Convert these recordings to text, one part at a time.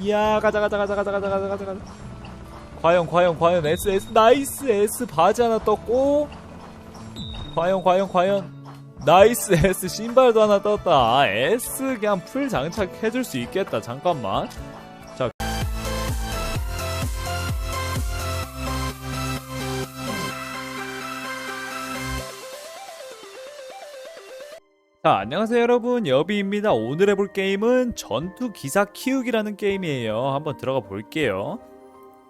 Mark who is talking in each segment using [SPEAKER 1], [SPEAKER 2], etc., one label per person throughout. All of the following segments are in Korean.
[SPEAKER 1] 이야 가자 가자 가자 가자 가자 가자 가자 가자. 과연 과연 과연 S S 나이스 S 바지 하나 떴고 과연 과연 과연. 나이스 S 신발도 하나 떴다. 아, S 그냥 풀 장착해줄 수 있겠다. 잠깐만 자 자, 안녕하세요 여러분. 여비입니다. 오늘 해볼 게임은 전투 기사 키우기라는 게임이에요. 한번 들어가 볼게요.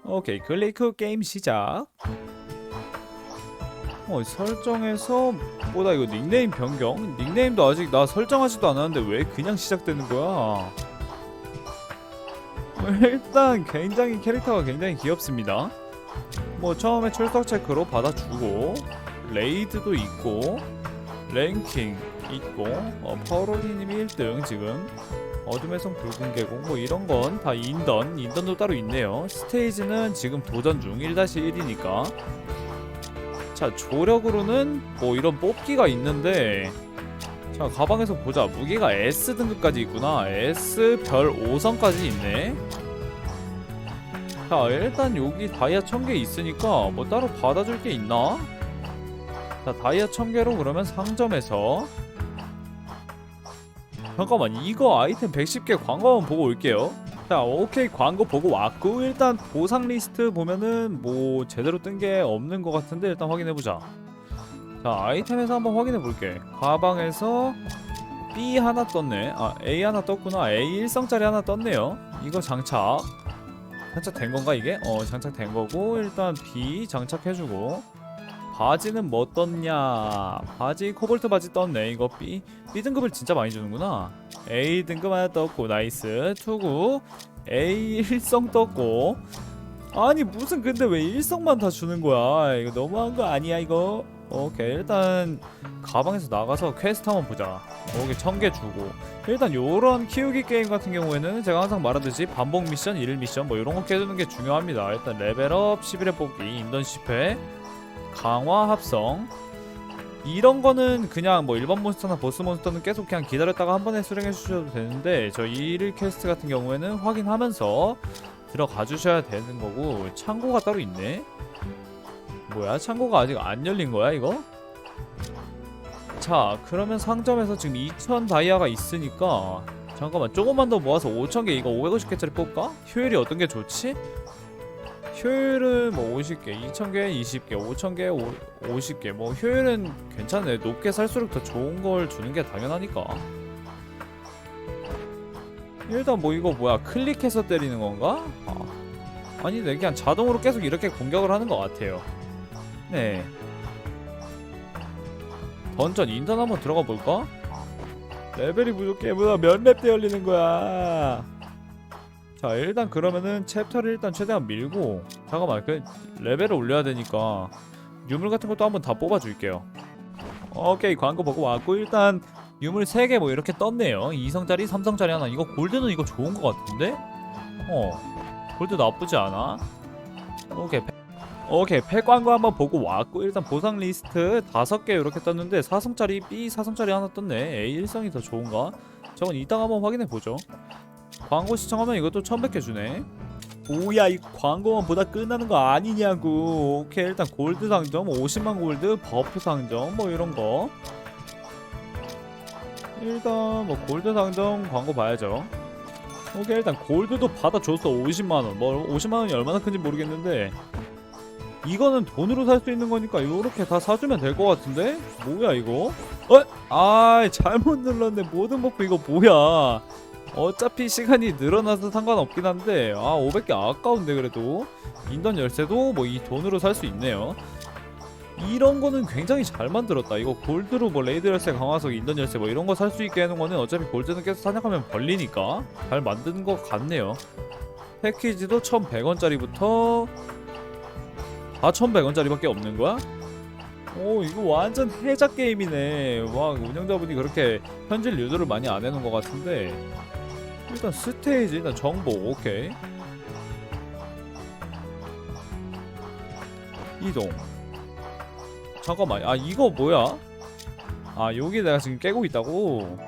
[SPEAKER 1] 오케이 클리크 게임 시작. 어 설정에서 뭐다 이거 닉네임 변경? 닉네임도 아직 나 설정하지도 않았는데 왜 그냥 시작되는 거야? 일단 굉장히 캐릭터가 굉장히 귀엽습니다. 뭐 처음에 출석 체크로 받아주고 레이드도 있고 랭킹 있고 어, 파워롤리님이 1등 지금. 어둠의 성 붉은 계곡 뭐 이런 건 다 인던 인던도 따로 있네요. 스테이지는 지금 도전 중 1-1이니까. 자 조력으로는 뭐 이런 뽑기가 있는데 자 가방에서 보자. 무게가 S 등급까지 있구나. S 별 5선까지 있네. 자 일단 여기 다이아 1000개 있으니까 뭐 따로 받아줄 게 있나? 자 다이아 1000개로 그러면 상점에서 잠깐만 이거 아이템 110개 광고 한번 보고 올게요. 자 오케이 광고 보고 왔고 일단 보상 리스트 보면은 뭐 제대로 뜬 게 없는 것 같은데 일단 확인해보자. 자 아이템에서 한번 확인해 볼게. 가방에서 B 하나 떴네. 아 A 하나 떴구나. A 일성짜리 하나 떴네요. 이거 장착. 장착된 건가 이게? 어 장착된 거고 일단 B 장착해주고 바지는 뭐 떴냐? 바지 코볼트 바지 떴네 이거 B. B 등급을 진짜 많이 주는구나. A 등급 하나 떴고 나이스. 투구. A 일성 떴고. 아니 무슨 근데 왜 일성만 다 주는 거야? 이거 너무한 거 아니야 이거? 오케이 일단 가방에서 나가서 퀘스트 한번 보자. 오케이 천 개 주고. 일단 요런 키우기 게임 같은 경우에는 제가 항상 말하듯이 반복 미션, 일일 미션 뭐 이런 거 깨주는 게 중요합니다. 일단 레벨업 11회 뽑기 인던 10회 강화 합성 이런 거는 그냥 뭐 일반 몬스터나 보스 몬스터는 계속 그냥 기다렸다가 한 번에 수령해 주셔도 되는데 저 1일 퀘스트 같은 경우에는 확인하면서 들어가 주셔야 되는 거고 창고가 따로 있네 뭐야 창고가 아직 안 열린 거야 이거? 자 그러면 상점에서 지금 2000 다이아가 있으니까 잠깐만 조금만 더 모아서 5000개 이거 550개짜리 뽑을까? 효율이 어떤 게 좋지? 효율은 뭐 50개, 2000개, 20개, 5000개, 50개. 뭐 효율은 괜찮네. 높게 살수록 더 좋은 걸 주는 게 당연하니까. 일단 뭐 이거 뭐야? 클릭해서 때리는 건가? 아, 아니 네 그냥 자동으로 계속 이렇게 공격을 하는 것 같아요. 네. 던전 인턴 한번 들어가 볼까? 레벨이 부족해. 뭐야 몇렙 때 열리는 거야. 자 일단 그러면은 챕터를 일단 최대한 밀고 잠깐만 그 레벨을 올려야 되니까 유물 같은 것도 한번 다 뽑아줄게요. 오케이 광고 보고 왔고 일단 유물 3개 뭐 이렇게 떴네요. 2성짜리 3성짜리 하나. 이거 골드는 이거 좋은 것 같은데? 어 골드 나쁘지 않아? 오케이 패- 오케이 팩 광고 한번 보고 왔고 일단 보상 리스트 5개 이렇게 떴는데 4성짜리 B 4성짜리 하나 떴네. A 1성이 더 좋은가? 저건 이따가 한번 확인해 보죠. 광고 시청하면 이것도 1100개 주네 뭐야 이 광고만 보다 끝나는 거 아니냐고. 오케이 일단 골드 상점 50만 골드 버프 상점 뭐 이런 거. 일단 뭐 골드 상점 광고 봐야죠. 오케이 일단 골드도 받아줬어 50만원. 뭐 50만원이 얼마나 큰지 모르겠는데. 이거는 돈으로 살 수 있는 거니까 이렇게 다 사주면 될 것 같은데? 뭐야 이거? 어? 아 잘못 눌렀네. 모든 버프 이거 뭐야 어차피 시간이 늘어나서 상관없긴 한데 아 500개 아까운데 그래도. 인던 열쇠도 뭐 이 돈으로 살 수 있네요. 이런 거는 굉장히 잘 만들었다. 이거 골드로 뭐 레이드 열쇠 강화석 인던 열쇠 뭐 이런 거 살 수 있게 해놓은 거는 어차피 골드는 계속 사냥하면 벌리니까 잘 만든 것 같네요. 패키지도 1100원짜리부터 다 1100원짜리밖에 없는 거야? 오 이거 완전 해작 게임이네. 와 운영자분이 그렇게 현질 유도를 많이 안 해놓은 것 같은데 일단 스테이지 일단 정보 오케이. 이동. 잠깐만 아 이거 뭐야? 아 여기 내가 지금 깨고 있다고?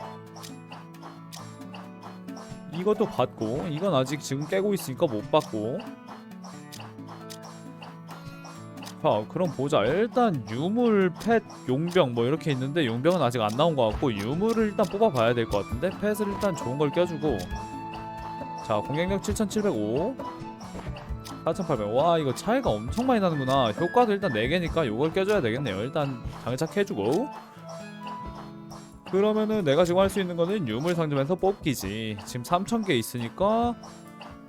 [SPEAKER 1] 이것도 받고 이건 아직 지금 깨고 있으니까 못 받고 자 그럼 보자. 일단 유물 펫 용병 뭐 이렇게 있는데 용병은 아직 안 나온 것 같고 유물을 일단 뽑아봐야 될 것 같은데 펫을 일단 좋은 걸 껴주고. 자 공격력 7705 4800 와 이거 차이가 엄청 많이 나는구나. 효과도 일단 4개니까 요걸 껴줘야 되겠네요. 일단 장착해주고. 그러면은 내가 지금 할 수 있는 거는 유물 상점에서 뽑기지. 지금 3000개 있으니까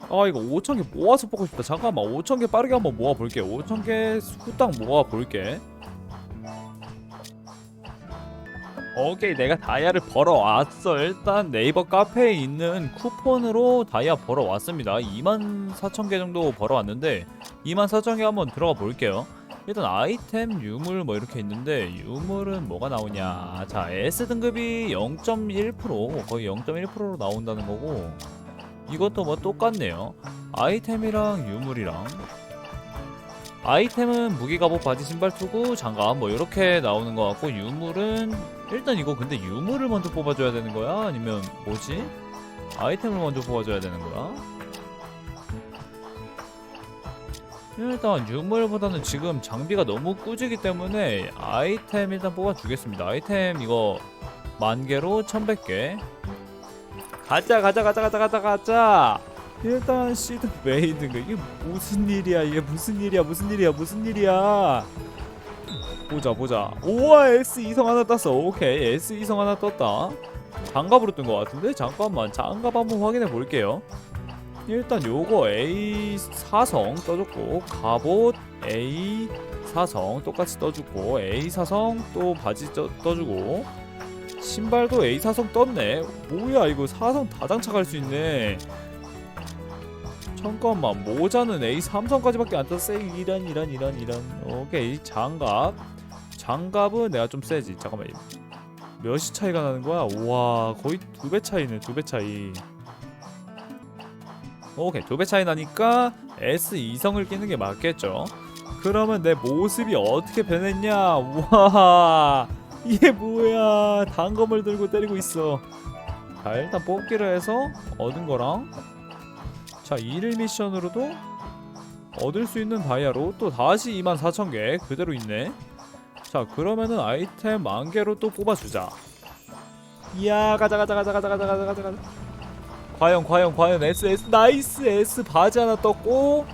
[SPEAKER 1] 아 이거 5000개 모아서 뽑고 싶다. 잠깐만 5000개 빠르게 한번 모아볼게. 5000개 후딱 모아볼게. 오케이 내가 다이아를 벌어왔어. 일단 네이버 카페에 있는 쿠폰으로 다이아 벌어왔습니다. 24,000개 정도 벌어왔는데 24,000개 한번 들어가 볼게요. 일단 아이템 유물 뭐 이렇게 있는데 유물은 뭐가 나오냐? 자 S 등급이 0.1% 거의 0.1%로 나온다는 거고 이것도 뭐 똑같네요. 아이템이랑 유물이랑. 아이템은 무기 갑옷 바지 신발 투구 장갑 뭐 이렇게 나오는 것 같고 유물은 일단 이거 근데 유물을 먼저 뽑아줘야 되는 거야? 아니면 뭐지? 아이템을 먼저 뽑아줘야 되는 거야? 일단 유물보다는 지금 장비가 너무 꾸지기 때문에 아이템 일단 뽑아주겠습니다. 아이템 이거 만개로 1100개 가자 가자 가자 가자 가자 가자. 일단 시드 메이드가? 이게 무슨 일이야? 이게 무슨 일이야? 무슨 일이야? 무슨 일이야? 보자 보자. 우와 S 이성 하나 땄어. 오케이 S 이성 하나 떴다. 장갑으로 뜬 것 같은데? 잠깐만 장갑 한번 확인해 볼게요. 일단 요거 A 사성 떠줬고 갑옷 A 사성 똑같이 떠주고 A 사성 또 바지 떠, 떠주고 신발도 A 사성 떴네. 뭐야 이거 사성 다 장착할 수 있네. 잠깐만 모자는 A 삼성까지밖에 안 떴어? 이런 이런 이런 이런 오케이 장갑. 장갑은 내가 좀 세지. 잠깐만 몇이 차이가 나는 거야? 우와 거의 두 배 차이네 두 배 차이. 오케이 두 배 차이 나니까 S 이성을 끼는 게 맞겠죠? 그러면 내 모습이 어떻게 변했냐? 우와 이게 뭐야? 단검을 들고 때리고 있어. 자 일단 뽑기를 해서 얻은 거랑 자 1일 미션으로도 얻을 수 있는 다이아로 또 다시 24,000개 그대로 있네. 자 그러면은 아이템 만 개로 또 뽑아주자. 이야 가자 가자 가자 가자 가자 가자 가자 가자. 과연 과연 과연 S S 나이스 S 바지 하나 떴고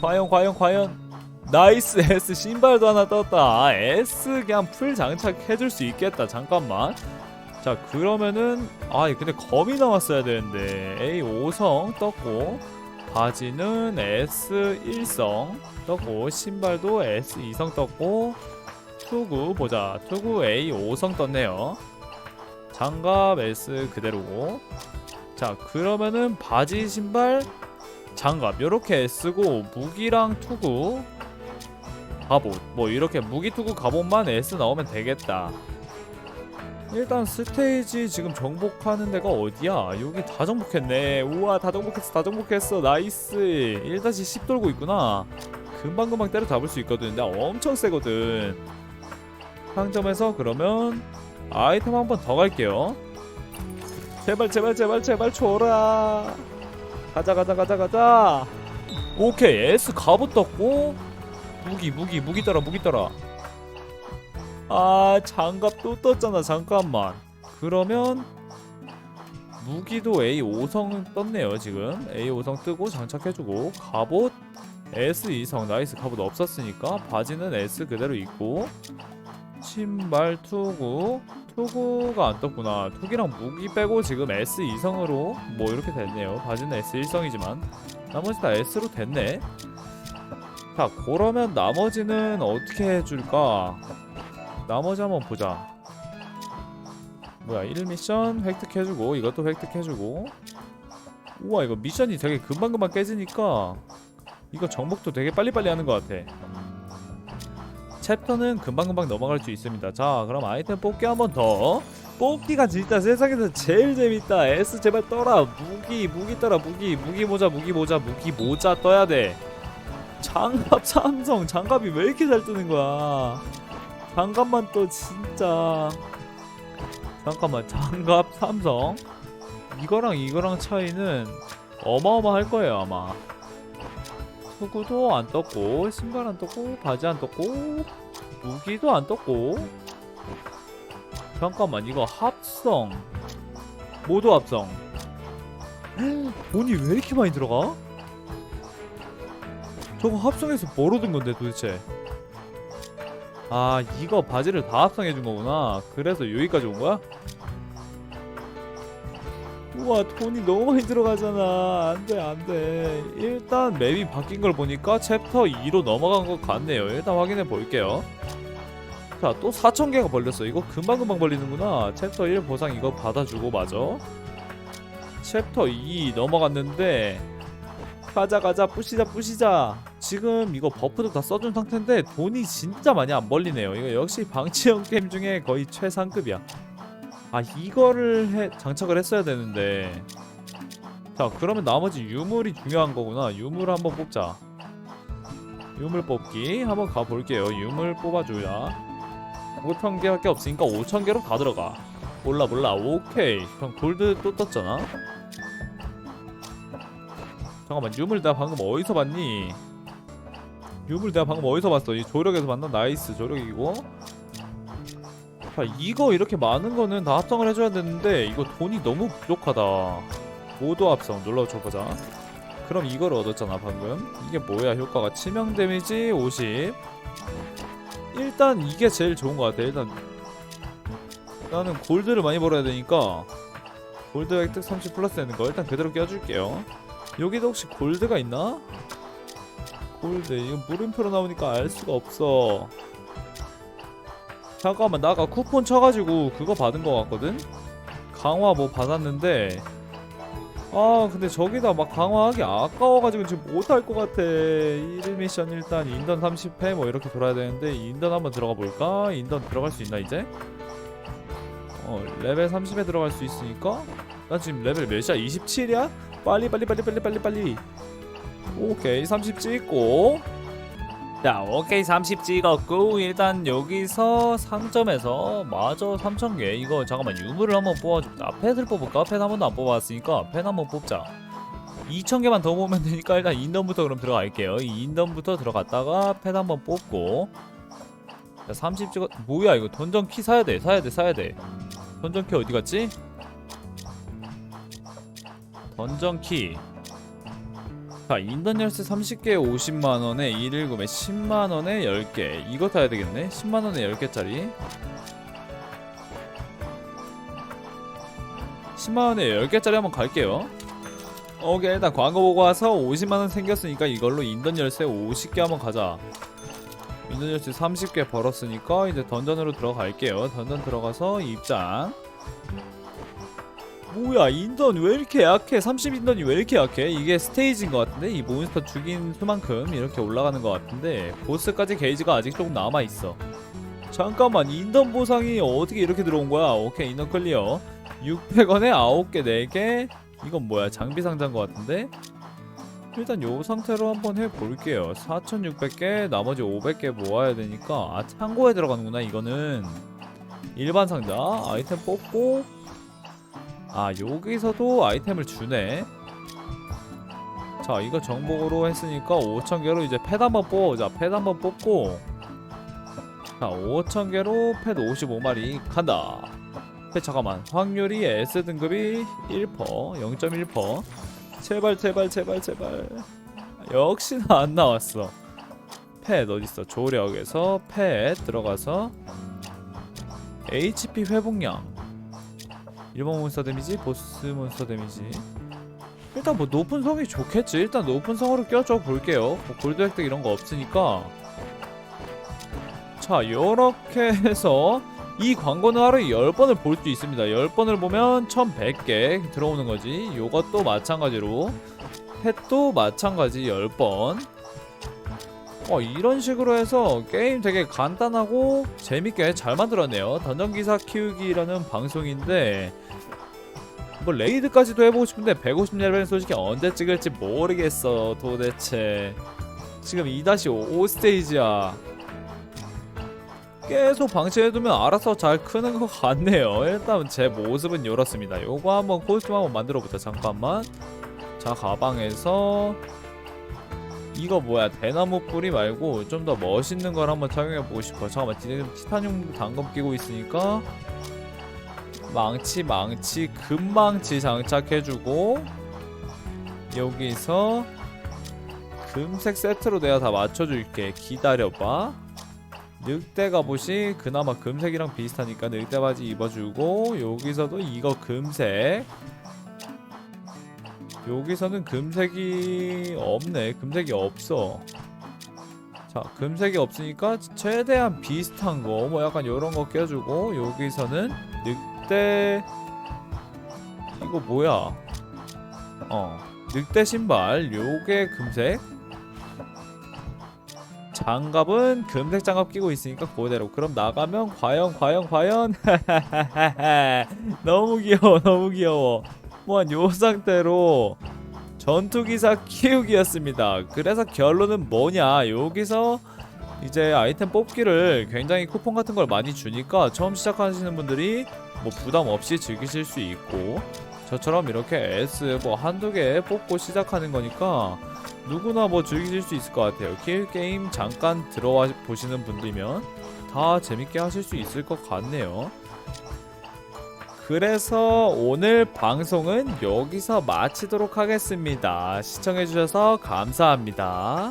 [SPEAKER 1] 과연 과연 과연 나이스 S 신발도 하나 떴다. 아, S 그냥 풀 장착해줄 수 있겠다. 잠깐만. 자 그러면은 아 근데 검이 나왔어야 되는데. A 5성 떴고 바지는 S 1성 떴고 신발도 S 2성 떴고 투구 보자. 투구 A 5성 떴네요. 장갑 S 그대로고 자 그러면은 바지 신발 장갑. 요렇게 S고 무기랑 투구 갑옷 뭐 이렇게 무기 투구 갑옷만 S 나오면 되겠다 일단 스테이지 지금 정복하는 데가 어디야? 여기 다 정복했네. 우와 다 정복했어 다 정복했어 나이스 1-10 돌고 있구나. 금방금방 때려 잡을 수 있거든. 나 엄청 세거든. 상점에서 그러면 아이템 한 번 더 갈게요. 제발 제발 제발 제발 줘라. 가자 가자 가자 가자. 오케이 S 갑옷 떴고 무기 무기 무기 떠라 무기 떠라. 아 장갑 또 떴잖아 잠깐만. 그러면 무기도 A 5성 떴네요 지금. A 5성 뜨고 장착해주고. 갑옷 S 2성. 나이스 갑옷 없었으니까 바지는 S 그대로 있고. 신발 투구. 투구가 안 떴구나. 투기랑 무기 빼고 지금 S 2성으로 뭐 이렇게 됐네요. 바지는 S 1성이지만. 나머지 다 S로 됐네 자 그러면 나머지는 어떻게 해줄까? 나머지 한번 보자. 뭐야 1 미션 획득해주고 이것도 획득해주고. 우와 이거 미션이 되게 금방금방 깨지니까 이거 정복도 되게 빨리빨리 하는 것 같아. 챕터는 금방금방 넘어갈 수 있습니다. 자 그럼 아이템 뽑기 한 번 더. 뽑기가 진짜 세상에서 제일 재밌다. S 제발 떠라. 무기 무기 떠라. 무기 무기 모자 무기 모자 무기 모자 떠야 돼 장갑 삼성 장갑이 왜 이렇게 잘 뜨는 거야? 장갑만 또 진짜. 잠깐만 장갑 삼성. 이거랑 이거랑 차이는 어마어마할 거예요 아마. 투구도 안 떴고 신발 안 떴고 바지 안 떴고 무기도 안 떴고. 잠깐만 이거 합성. 모두 합성. 돈이 왜 이렇게 많이 들어가? 저거 합성해서 뭘 얻은 건데 도대체. 아 이거 바지를 다 합성해 준 거구나. 그래서 여기까지 온 거야? 우와 돈이 너무 많이 들어가잖아. 안돼 안돼. 일단 맵이 바뀐 걸 보니까 챕터 2로 넘어간 것 같네요. 일단 확인해 볼게요. 자 또 4,000개가 벌렸어. 이거 금방금방 벌리는구나. 챕터 1 보상 이거 받아주고 맞아 챕터 2 넘어갔는데 가자 가자 부시자 부시자. 지금 이거 버프도 다 써준 상태인데 돈이 진짜 많이 안 벌리네요. 이거 역시 방치형 게임 중에 거의 최상급이야. 아 이거를 해, 장착을 했어야 되는데. 자 그러면 나머지 유물이 중요한 거구나. 유물 한번 뽑자. 유물 뽑기 한번 가볼게요. 유물 뽑아줘야. 5천개밖에 없으니까 5천개로 다 들어가. 몰라 몰라. 오케이. 그럼 골드 또 떴잖아 잠깐만 유물 내가 방금 어디서 봤니? 유물 내가 방금 어디서 봤어? 이 조력에서 봤나? 나이스 조력이고. 자 이거 이렇게 많은 거는 다 합성을 해줘야 되는데 이거 돈이 너무 부족하다. 모두 합성 눌러줘 보자. 그럼 이걸 얻었잖아 방금. 이게 뭐야 효과가? 치명 데미지 50 일단 이게 제일 좋은 것 같아 일단. 나는 골드를 많이 벌어야 되니까 골드 획득 30 플러스 되는 거 일단 그대로 껴줄게요 여기도 혹시 골드가 있나? 골드 이거 물음표로 나오니까 알 수가 없어 잠깐만 나 아까 쿠폰 쳐가지고 그거 받은 거 같거든? 강화 뭐 받았는데 아 근데 저기다 막 강화하기 아까워가지고 지금 못할 것 같아 1일 미션 일단 인던 30회 뭐 이렇게 돌아야 되는데 인던 한번 들어가 볼까? 인던 들어갈 수 있나 이제? 어 레벨 30에 들어갈 수 있으니까 나 지금 레벨 몇이야? 27이야? 빨리 빨리 빨리 빨리 빨리 빨리. 오케이 30 찍고. 자 오케이 30 찍었고 일단 여기서 상점에서 마저 3000개. 이거 잠깐만 유물을 한번 뽑아줍니다 펫을 뽑을까? 펫 한 번도 안 뽑아봤으니까 펫 한번 뽑자. 2000개만 더 모으면 되니까 일단 인던부터 그럼 들어갈게요. 이 인던부터 들어갔다가 펫 한번 뽑고. 자, 30 찍었 뭐야 이거 던전 키 사야 돼 사야 돼 사야 돼. 던전 키 어디 갔지? 던전 키 자, 인던 열쇠 30개에 50만원에 119에 10만원에 10개. 이거 타야 되겠네? 10만원에 10개짜리. 10만원에 10개짜리 한번 갈게요. 오케이, 일단 광고 보고 와서 50만원 생겼으니까 이걸로 인던 열쇠 50개 한번 가자. 인던 열쇠 30개 벌었으니까 이제 던전으로 들어갈게요. 던전 들어가서 입장. 뭐야 인던 왜 이렇게 약해? 30인던이 왜 이렇게 약해? 이게 스테이지인 것 같은데? 이 몬스터 죽인 수만큼 이렇게 올라가는 것 같은데 보스까지 게이지가 아직 조금 남아있어. 잠깐만 인던 보상이 어떻게 이렇게 들어온 거야? 오케이 인던 클리어. 600원에 9개 4개? 이건 뭐야 장비 상자인 것 같은데? 일단 요 상태로 한번 해볼게요. 4600개 나머지 500개 모아야 되니까. 아 창고에 들어가는구나 이거는. 일반 상자. 아이템 뽑고 아 여기서도 아이템을 주네. 자 이거 정복으로 했으니까 5천개로 이제 펫 한번 뽑아보자. 펫 한번 뽑고. 자 5천개로 펫 55마리 간다. 펫 잠깐만. 확률이 S등급이 1% 0.1% 제발 제발 제발 제발. 역시나 안 나왔어. 펫 어딨어? 조력에서 펫 들어가서 HP 회복량 일반 몬스터 데미지, 보스 몬스터 데미지. 일단 뭐 높은 성이 좋겠지. 일단 높은 성으로 껴줘 볼게요. 뭐 골드 획득 이런 거 없으니까. 자, 요렇게 해서 이 광고는 하루에 10번을 볼 수 있습니다. 10번을 보면 1100개 들어오는 거지. 요것도 마찬가지로 펫도 마찬가지 10번. 어 이런 식으로 해서 게임 되게 간단하고 재밌게 잘 만들었네요. 던전기사 키우기라는 방송인데 뭐 레이드까지도 해보고 싶은데 150레벨은 솔직히 언제 찍을지 모르겠어 도대체. 지금 2-5 스테이지야. 계속 방치해두면 알아서 잘 크는 것 같네요. 일단 제 모습은 이렇습니다. 요거 한번 코스튬 한번 만들어보자 잠깐만. 자 가방에서 이거 뭐야 대나무 뿌리 말고 좀 더 멋있는 걸 한번 착용해보고 싶어. 잠깐만 지금 티타늄 단검 끼고 있으니까 망치 망치 금망치 장착해주고 여기서 금색 세트로 내가 다 맞춰줄게. 기다려봐. 늑대 갑옷이 그나마 금색이랑 비슷하니까 늑대 바지 입어주고 여기서도 이거 금색 여기서는 금색이 없네. 금색이 없어. 자 금색이 없으니까 최대한 비슷한 거 뭐 약간 요런 거 껴주고 여기서는 늑대 이거 뭐야? 어 늑대 신발 요게 금색. 장갑은 금색 장갑 끼고 있으니까 그대로. 그럼 나가면 과연 과연 과연? 너무 귀여워 너무 귀여워 뭐한 요 상태로 전투기사 키우기였습니다 그래서 결론은 뭐냐 여기서 이제 아이템 뽑기를 굉장히 쿠폰 같은 걸 많이 주니까 처음 시작하시는 분들이 뭐 부담 없이 즐기실 수 있고 저처럼 이렇게 S 뭐 한두 개 뽑고 시작하는 거니까 누구나 뭐 즐기실 수 있을 것 같아요. 킬 게임 잠깐 들어와 보시는 분들이면 다 재밌게 하실 수 있을 것 같네요. 그래서 오늘 방송은 여기서 마치도록 하겠습니다. 시청해주셔서 감사합니다.